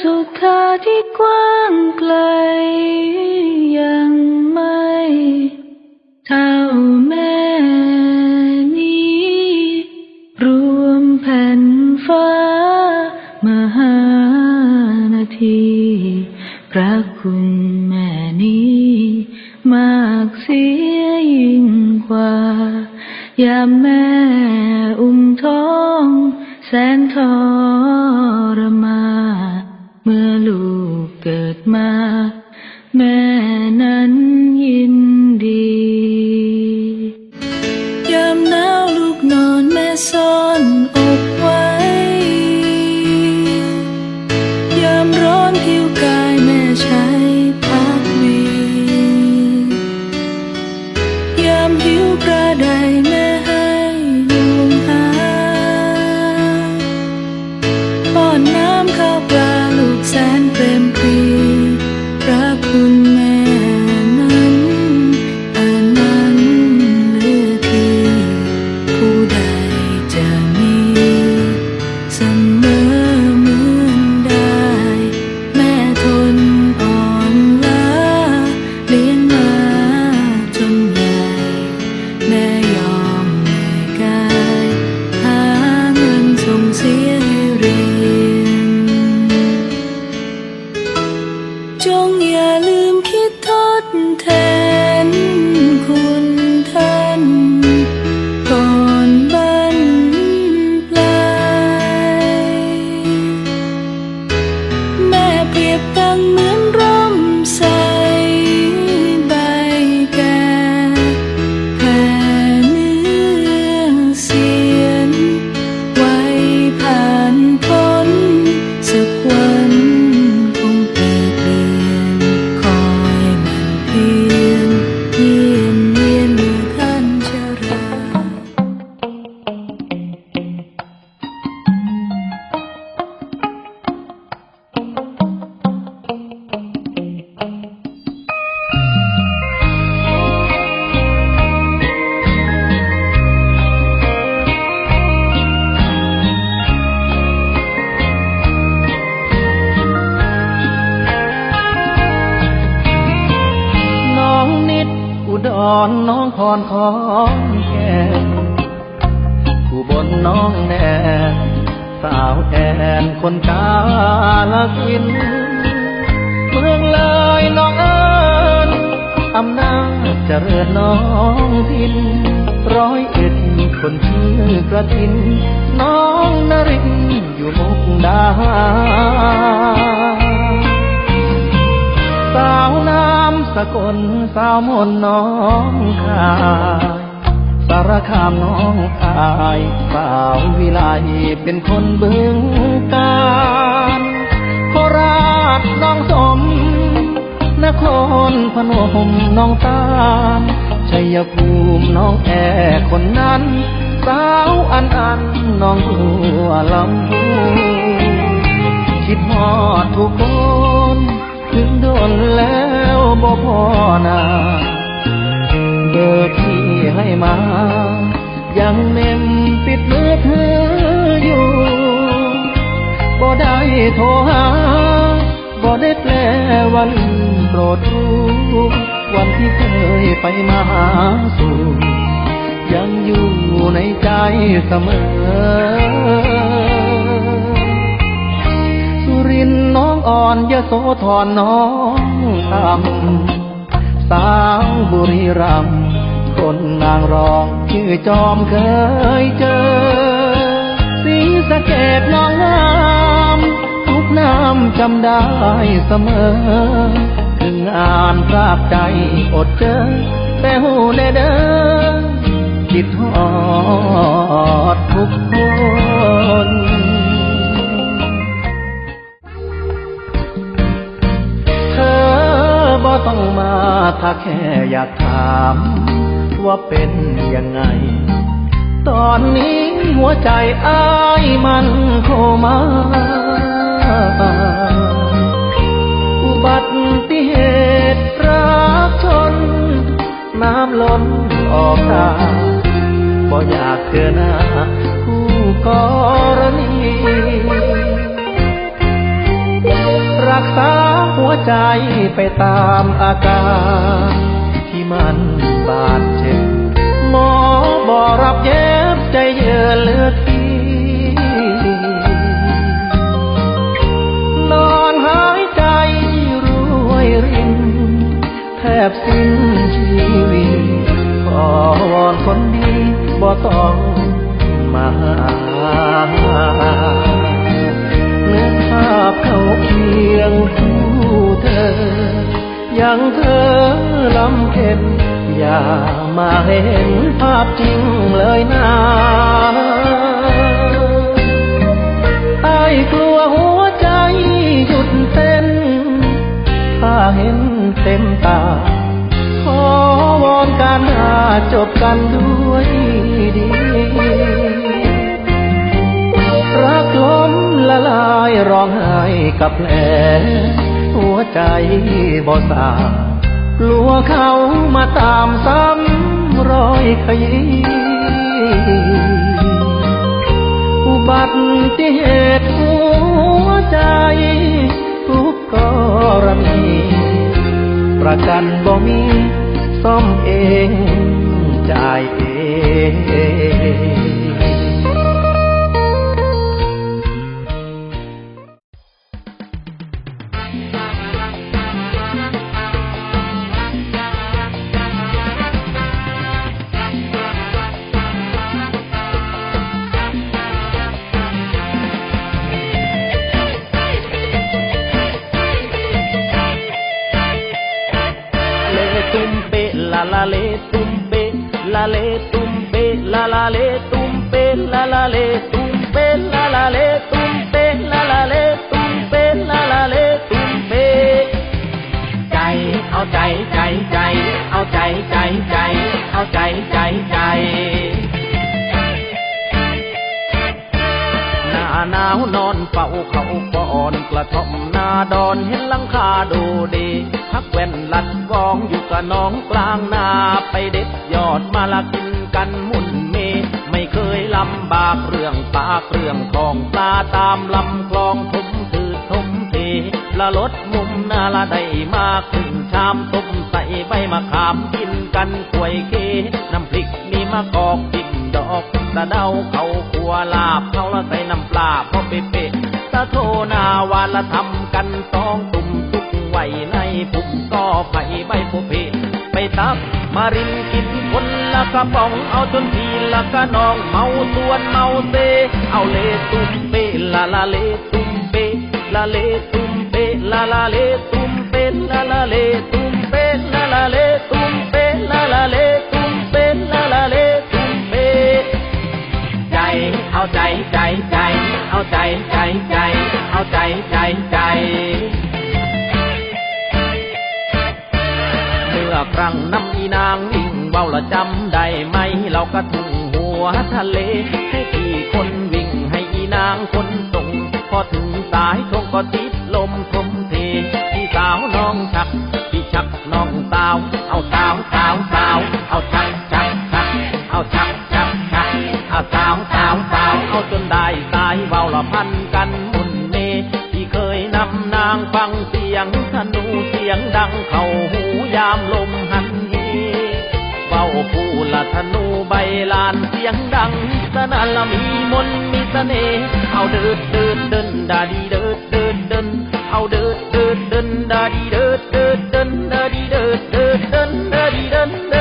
สุขทาที่กว้างไกล ยังไม่เท่าแม่นี้ รวมแผ่นฟ้ามหานาทีพระคุณ ว รของแก่นผู้บนน้องแนนสาวแอนคนกาลสิน เมืองเลยน้องเอิญอำนาจเจริญน้องทิน ร้อยเอ็ดคนชื่อกระทิน น้องนรินอยู่มุาวมนน้องคายสารคามน้องอายสาววิไลเป็นคนบึงการโคราชน้องสม นครพนมน้องตาลชัยภูมิน้องแอคนนั้นสาวอันอันน้องบัวลำพูคิดฮอดทุกคน ถึงโดนแล้วบ่พอหนา ยังเมมปิดมือถืออยู่บ่ได้โทรหาบ่ได้แปลว่าลืมโปรดรู้วันที่เคยไปมาหาสู่ยังอยู่ในใจเสมอสุรินทร์น้องอ่อนยะโสธรน้องตำสาวบุรีรัมย์คนนางรอง ชื่อจอมเคยเจอสีสะเกดน้องงามทุกน้ำจำได้เสมอ ถึงงานพรากใจอดเจอ แต่หูแน่เด้อคิดฮอดทุกคนเธอบ่ต้องมาถ้าแค่อยากถาม ว่าเป็นยังไง ตอนนี้หัวใจอ้ายมันโคมาอุบัติเหตุรักชน น้ำล้นออกตาอยากเจอหน้าคู่กรณีรักษาหัวใจไปตามอาการ บสิ้นชีวิตขอวอนคนดีบ่ต้องมาเนื้อภาพเขาเคียงคู่เธอ ยังเธอลำเค็นอย่ามาเห็นภาพจริงเลยนะ จบกันด้วยดี รักล้มละลายร้องไห้กับแผลหัวใจบ่สากลัวเขามาตามซ้ำรอยขยี้อุบัติเหตุหัวใจทุกกรณีประกันบ่มีซ่อมเอง จเอง เลตุ้มเปะลาลาเลตุ้มเปะลาลาเลตุ้มเปะลาลาเลตุ้มเปะลาลาเลตุ้มเปะใจเอาใจใจใจ เอาใจใจใจ เอาใจใจใจหน้าหนาวนอนเฝ้าเขาก่อนกระท่อมนาดอนเห็นลังคาดูดีพักแว่นลัดวองอยู่กับน้องกลางนาไปเด็ดยอดมาละกินกันมุน ลำบากเรื่องปากเรื่องทองปลาตามลำคลองทุ่มถือทุ่มเทละลดมุมน้าละได้มาครึ่งชามต้มใส่ใบมะขามกินกันกล้วยเคน้ำพริกมีมะกอกจิ้มดอกตะเดาเขาขัวลาบเขาละใส่น้ำปลาพอเป๊ะตะโทนาวาละทำกันสองตุ่มทุกไว้ในปุ่มก็ไผ่ใบโพเพไปตัก มารินกินคนละกระป๋องเอาจนทีละกระนองเมาส่วนเมาเซ เอาเลตุ้มเปลาลาเลตุ้มเปลาเลตุ้มเปลาลาเลตุ้มเปลาลาเลตุ้ม จำได้ไหมเราก็ทุ่งหัวทะเล ให้พี่คนวิ่งให้อีนางคนส่ง พอถึงสายทงก็ติดลมทมเทพี่สาวน้องชัก พี่ชักน้องสาว เอาสาวสาวสาว เอาชักชักชัก เอาชักชักชัก เอาสาวสาวสาว เอาจนได้สายเบาละพันกันมุนเมที่เคยนำนางฟังเสียงธนูเสียงดังเข้าหูยามลมหัน ผู้ละธนูใบลานเสียงดังสนั่นละมีมนมีเสน่ห์เอาเดินเดินเดินดาดีเดินเดินเดินเอาเดินเดินเดินดาดีเดินเดินเดินดาดีเดินเดินเดินดาดีเดิน